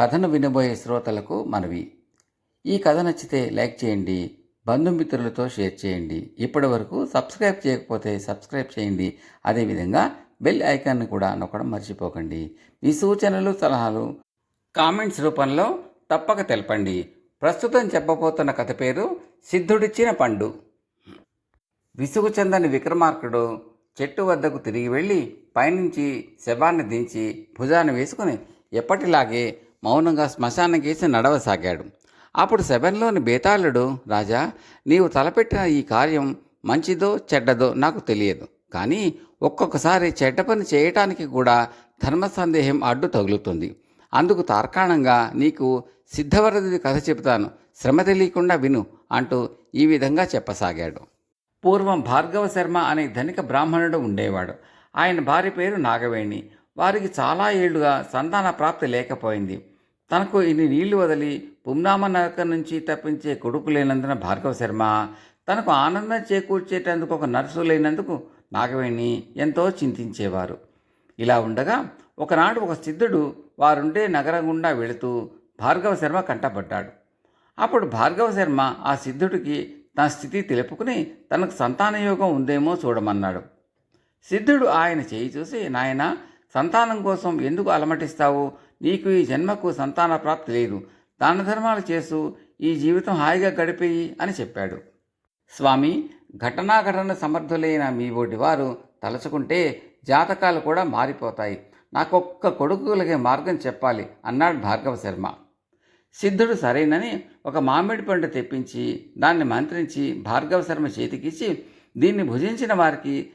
కథను వినబోయే శ్రోతలకు మనవి. ఈ కథ నచ్చితే లైక్ చేయండి బంధుమిత్రులతో షేర్ చేయండి. ఇప్పటి వరకు సబ్స్క్రైబ్ చేయకపోతే సబ్స్క్రైబ్ చేయండి. అదేవిధంగా బెల్ ఐకాన్ని కూడా నొక్కడం మర్చిపోకండి. మీ సూచనలు సలహాలు కామెంట్స్ రూపంలో తప్పక తెలపండి. ప్రస్తుతం చెప్పబోతున్న కథ పేరు సిద్ధుడిచ్చిన పండు. విసుగు చెందని విక్రమార్కుడు చెట్టు వద్దకు తిరిగి వెళ్ళి పైనుంచి శవాన్ని దించి భుజాన్ని వేసుకుని ఎప్పటిలాగే మౌనంగా శ్మశానం గీసి నడవసాగాడు. అప్పుడు శబంలోని బేతాళుడు రాజా నీవు తలపెట్టిన ఈ కార్యం మంచిదో చెడ్డదో నాకు తెలియదు. కానీ ఒక్కొక్కసారి చెడ్డ పని చేయటానికి కూడా ధర్మ సందేహం అడ్డు తగులుతుంది. అందుకు తార్కాణంగా నీకు సిద్ధవరది కథ చెబుతాను. శ్రమ తెలియకుండా విను అంటూ ఈ విధంగా చెప్పసాగాడు. పూర్వం భార్గవ శర్మ అనే ధనిక బ్రాహ్మణుడు ఉండేవాడు. ఆయన భార్య పేరు నాగవేణి. వారికి చాలా ఏళ్ళుగా సంతాన ప్రాప్తి లేకపోయింది. తనకు ఇన్ని నీళ్ళు వదిలి పుమ్నామ నరకం నుంచి తప్పించే కొడుకు లేనందున భార్గవ శర్మ తనకు ఆనందం చేకూర్చేటందుకు ఒక నర్సు లేనందుకు నాగవేణి ఎంతో చింతించేవారు. ఇలా ఉండగా ఒకనాడు ఒక సిద్ధుడు వారుండే నగరం గుండా వెళుతూ భార్గవ శర్మ కంటపడ్డాడు. అప్పుడు భార్గవ శర్మ ఆ సిద్ధుడికి తన స్థితి తెలుపుకుని తనకు సంతానయోగం ఉందేమో చూడమన్నాడు. సిద్ధుడు ఆయన చేయి చూసి నాయన సంతానం కోసం ఎందుకు అలమటిస్తావు? నీకు ఈ జన్మకు సంతాన ప్రాప్తి లేదు. దాన ధర్మాలు చేస్తూ ఈ జీవితం హాయిగా గడిపేయి అని చెప్పాడు. స్వామి ఘటనాఘటన సమర్థులైన మీ ఓటి వారు తలుచుకుంటే జాతకాలు కూడా మారిపోతాయి. నాకొక్క కొడుకు కలిగే మార్గం చెప్పాలి అన్నాడు భార్గవ శర్మ. సిద్ధుడు సరేనని ఒక మామిడి పండు తెప్పించి దాన్ని మంత్రించి భార్గవ శర్మ చేతికిచ్చి దీన్ని భుజించిన వారికి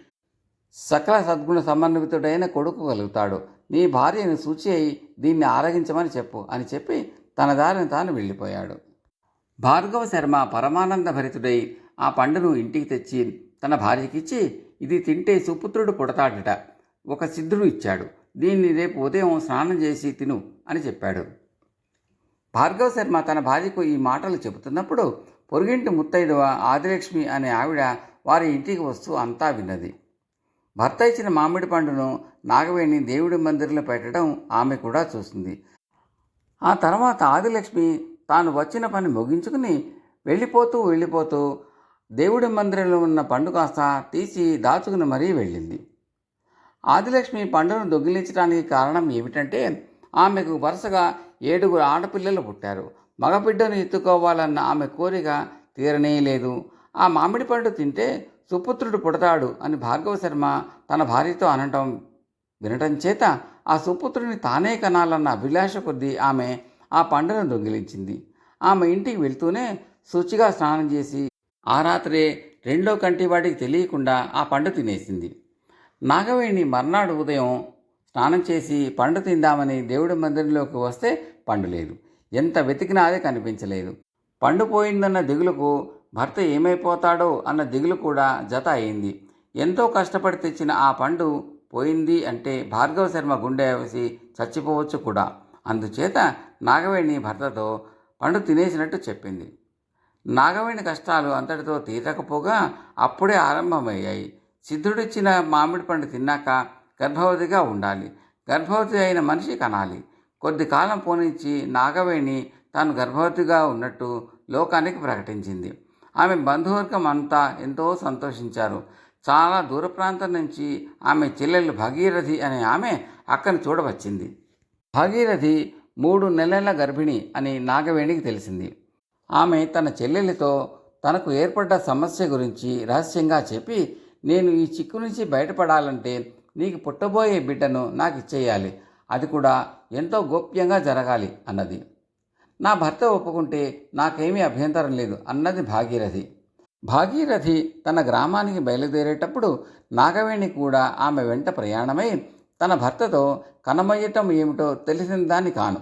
సకల సద్గుణ సమన్వితుడైన కొడుకు కలుగుతాడు. నీ భార్యను సూచి అయి దీన్ని ఆరగించమని చెప్పు అని చెప్పి తన దారిని తాను వెళ్ళిపోయాడు. భార్గవ శర్మ పరమానంద భరితుడై ఆ పండును ఇంటికి తెచ్చి తన భార్యకిచ్చి ఇది తింటే సుపుత్రుడు పుడతాడట ఒక సిద్ధుడు ఇచ్చాడు దీన్ని రేపు ఉదయం స్నానం చేసి తిను అని చెప్పాడు. భార్గవ శర్మ తన భార్యకు ఈ మాటలు చెబుతున్నప్పుడు పొరుగింటి ముత్తైదువ ఆదిలక్ష్మి అనే ఆవిడ వారి ఇంటికి వస్తూ అంతా విన్నది. భర్త ఇచ్చిన మామిడి పండును నాగవేణి దేవుడి మందిరంలో పెట్టడం ఆమె కూడా చూసింది. ఆ తర్వాత ఆదిలక్ష్మి తాను వచ్చిన పని ముగించుకుని వెళ్ళిపోతూ వెళ్ళిపోతూ దేవుడి మందిరంలో ఉన్న పండు కాస్త తీసి దాచుకుని మరీ వెళ్ళింది. ఆదిలక్ష్మి పండును దొంగిలించడానికి కారణం ఏమిటంటే ఆమెకు వరుసగా ఏడుగురు ఆడపిల్లలు పుట్టారు. మగబిడ్డను ఎత్తుకోవాలన్న ఆమె కోరిక తీరనే లేదు. ఆ మామిడి పండు తింటే సుపుత్రుడు పుడతాడు అని భార్గవ శర్మ తన భార్యతో అనటం వినటం చేత ఆ సుపుత్రుని తానే కనాలన్న అభిలాష కొద్దీ ఆమె ఆ పండును దొంగిలించింది. ఆమె ఇంటికి వెళ్తూనే శుచిగా స్నానం చేసి ఆ రాత్రే రెండో కంటి వాడికి తెలియకుండా ఆ పండు తినేసింది. నాగవేణి మర్నాడు ఉదయం స్నానం చేసి పండు తిందామని దేవుడి మందిరంలోకి వస్తే పండు లేదు. ఎంత వెతికినా అది కనిపించలేదు. పండు పోయిందన్న దిగులకు భర్త ఏమైపోతాడో అన్న దిగులు కూడా జత అయింది. ఎంతో కష్టపడి తెచ్చిన ఆ పండు పోయింది అంటే భార్గవ శర్మ గుండె వేసి చచ్చిపోవచ్చు కూడా. అందుచేత నాగవేణి భర్తతో పండు తినేసినట్టు చెప్పింది. నాగవేణి కష్టాలు అంతటితో తీరకపోగా అప్పుడే ఆరంభమయ్యాయి. సిద్ధుడిచ్చిన మామిడి పండు తిన్నాక గర్భవతిగా ఉండాలి. గర్భవతి అయిన మనిషి కనాలి. కొద్ది కాలం పోనించి నాగవేణి తాను గర్భవతిగా ఉన్నట్టు లోకానికి ప్రకటించింది. ఆమె బంధువర్గం అంతా ఎంతో సంతోషించారు. చాలా దూర ప్రాంతం నుంచి ఆమె చెల్లెలు భగీరథి అనే ఆమె అక్కని చూడవచ్చింది. భగీరథి మూడు నెలల గర్భిణి అని నాగవేణికి తెలిసింది. ఆమె తన చెల్లెలితో తనకు ఏర్పడ్డ సమస్య గురించి రహస్యంగా చెప్పి నేను ఈ చిక్కు నుంచి బయటపడాలంటే నీకు పుట్టబోయే బిడ్డను నాకు ఇచ్చేయాలి అది కూడా ఎంతో గోప్యంగా జరగాలి అన్నది. నా భర్త ఒప్పుకుంటే నాకేమీ అభ్యంతరం లేదు అన్నది భాగీరథి. భాగీరథి తన గ్రామానికి బయలుదేరేటప్పుడు నాగవేణి కూడా ఆమె వెంట ప్రయాణమై తన భర్తతో కనమయ్యటం ఏమిటో తెలిసిన దాన్ని కాను.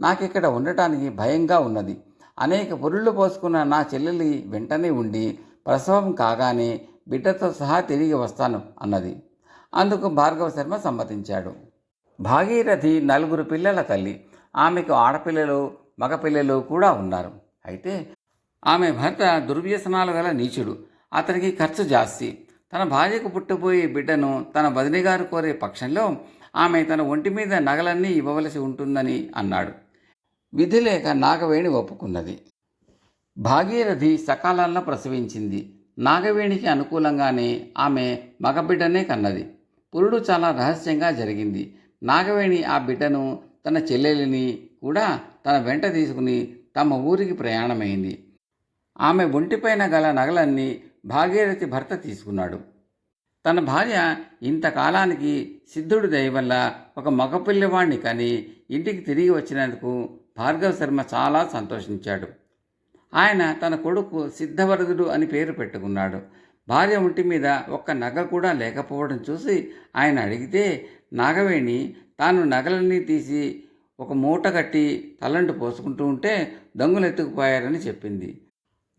నాకిక్కడ ఉండటానికి భయంగా ఉన్నది. అనేక పురుళ్ళు పోసుకున్న నా చెల్లెలి వెంటనే ఉండి ప్రసవం కాగానే బిడ్డతో సహా తిరిగి వస్తాను అన్నది. అందుకు భార్గవ శర్మ సమ్మతించాడు. భాగీరథి నలుగురు పిల్లల తల్లి. ఆమెకు ఆడపిల్లలు మగపిల్లలు కూడా ఉన్నారు. అయితే ఆమె భర్త దుర్వ్యసనాల గల నీచుడు. అతనికి ఖర్చు జాస్తి. తన భార్యకు పుట్టబోయే బిడ్డను తన బదిలీగారు కోరే పక్షంలో ఆమె తన ఒంటి మీద నగలన్నీ ఇవ్వవలసి ఉంటుందని అన్నాడు. విధి లేక నాగవేణి ఒప్పుకున్నది. భాగీరథి సకాలంలో ప్రసవించింది. నాగవేణికి అనుకూలంగానే ఆమె మగబిడ్డనే కన్నది. పురుడు చాలా రహస్యంగా జరిగింది. నాగవేణి ఆ బిడ్డను తన చెల్లెలిని కూడా తన వెంట తీసుకుని తమ ఊరికి ప్రయాణమైంది. ఆమె ఒంటిపైన గల నగలన్నీ భాగీరథి భర్త తీసుకున్నాడు. తన భార్య ఇంతకాలానికి సిద్ధుడు దయ వల్ల ఒక మగపిల్లవాణ్ణి కని ఇంటికి తిరిగి వచ్చినందుకు భార్గవ శర్మ చాలా సంతోషించాడు. ఆయన తన కొడుకు సిద్ధవరదుడు అని పేరు పెట్టుకున్నాడు. భార్య ఒంటి మీద ఒక్క నగ కూడా లేకపోవడం చూసి ఆయన అడిగితే నాగవేణి తాను నగలన్నీ తీసి ఒక మూట కట్టి తలంటు పోసుకుంటూ ఉంటే దొంగలెత్తుకుపోయారని చెప్పింది.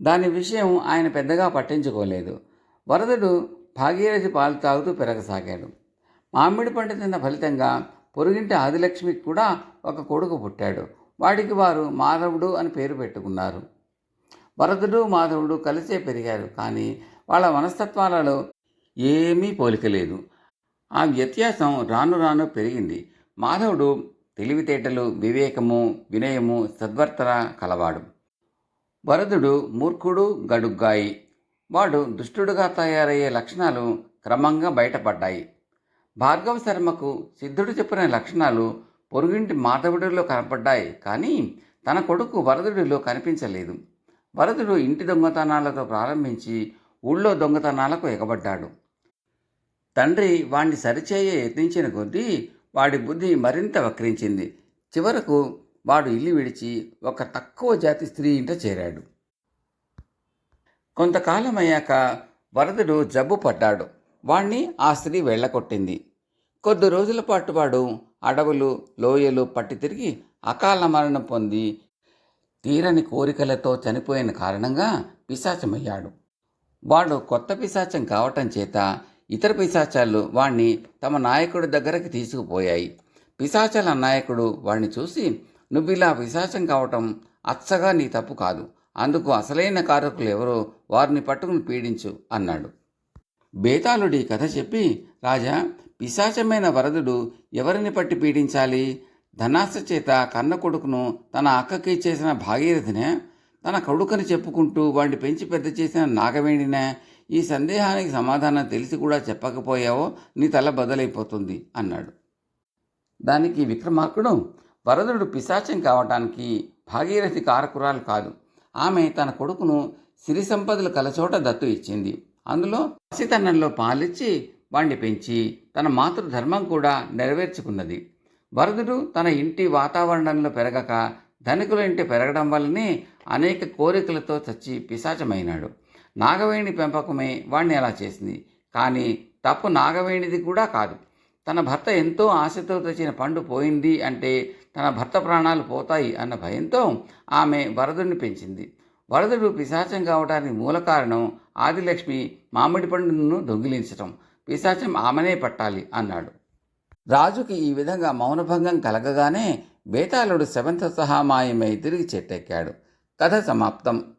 దాని విషయం ఆయన పెద్దగా పట్టించుకోలేదు. వరదుడు భాగీరథి పాలు తాగుతూ పెరగసాగాడు. మామిడి పండు తిన్న ఫలితంగా పొరుగింటి ఆదిలక్ష్మికి కూడా ఒక కొడుకు పుట్టాడు. వాడికి వారు మాధవుడు అని పేరు పెట్టుకున్నారు. వరదుడు మాధవుడు కలిసే పెరిగారు కానీ వాళ్ళ మనస్తత్వాలలో ఏమీ పోలిక లేదు. ఆ వ్యత్యాసం రాను రాను పెరిగింది. మాధవుడు తెలివితేటలు వివేకము వినయము సద్వర్తన కలవాడు. వరదుడు మూర్ఖుడు గడుగ్గాయి. వాడు దుష్టుడుగా తయారయ్యే లక్షణాలు క్రమంగా బయటపడ్డాయి. భార్గవ శర్మకు సిద్ధుడు చెప్పిన లక్షణాలు పొరుగింటి మాధవుడిలో కనపడ్డాయి కానీ తన కొడుకు వరదుడిలో కనిపించలేదు. వరదుడు ఇంటి దొంగతనాలతో ప్రారంభించి ఊళ్ళో దొంగతనాలకు ఎగబడ్డాడు. తండ్రి వాణ్ణి సరిచేయ యత్నించిన కొద్దీ వాడి బుద్ధి మరింత వక్రించింది. చివరకు వాడు ఇల్లు విడిచి ఒక తక్కువ జాతి స్త్రీ ఇంట చేరాడు. కొంతకాలమయ్యాక వరదుడు జబ్బు పడ్డాడు. వాణ్ణి ఆ స్త్రీ వెళ్ళగొట్టింది. కొద్ది రోజుల పాటు వాడు అడవులు లోయలు పట్టి తిరిగి అకాల మరణం పొంది తీరని కోరికలతో చనిపోయిన కారణంగా పిశాచమయ్యాడు. వాడు కొత్త పిశాచం కావటం చేత ఇతర పిశాచాలు వాణ్ణి తమ నాయకుడి దగ్గరకి తీసుకుపోయాయి. పిశాచాల నాయకుడు వాణ్ణి చూసి నువ్విలా పిశాచం కావటం అచ్చగా నీ తప్పు కాదు. అందుకు అసలైన కారకులు ఎవరో వారిని పట్టుకుని పీడించు అన్నాడు. బేతాళుడి కథ చెప్పి రాజా పిశాచమైన వరదుడు ఎవరిని పట్టి పీడించాలి? ధనాస చేత కన్న కొడుకును తన అక్కకి చేసిన భాగీరథినే? తన కొడుకుని చెప్పుకుంటూ వాడిని పెంచి పెద్ద చేసిన నాగవేణినే? ఈ సందేహానికి సమాధానం తెలిసి కూడా చెప్పకపోయావో నీ తల బదులైపోతుంది అన్నాడు. దానికి విక్రమార్కుడు వరదుడు పిశాచం కావటానికి భాగీరథి కారకురాలు కాదు. ఆమె తన కొడుకును సిరి సంపదలు కలచోట దత్తు ఇచ్చింది. అందులో పసితనంలో పాలిచ్చి వాణ్ణి పెంచి తన మాతృధర్మం కూడా నెరవేర్చుకున్నది. వరదుడు తన ఇంటి వాతావరణంలో పెరగక ధనికుల ఇంటి పెరగడం వల్లనే అనేక కోరికలతో చచ్చి పిశాచమైనాడు. నాగవేణి పెంపకమే వాణ్ణి అలా చేసింది. కానీ తప్పు నాగవేణిది కూడా కాదు. తన భర్త ఎంతో ఆశతో తెచ్చిన పండు పోయింది అంటే తన భర్త ప్రాణాలు పోతాయి అన్న భయంతో ఆమె వరదుడిని పెంచింది. వరదుడు పిశాచం కావడానికి మూల కారణం ఆదిలక్ష్మి మామిడి పండును దొంగిలించటం. పిశాచం ఆమెనే పట్టాలి అన్నాడు. రాజుకి ఈ విధంగా మౌనభంగం కలగగానే బేతాళుడు శవంత సహా మాయమై తిరిగి చెట్టెక్కాడు. కథ సమాప్తం.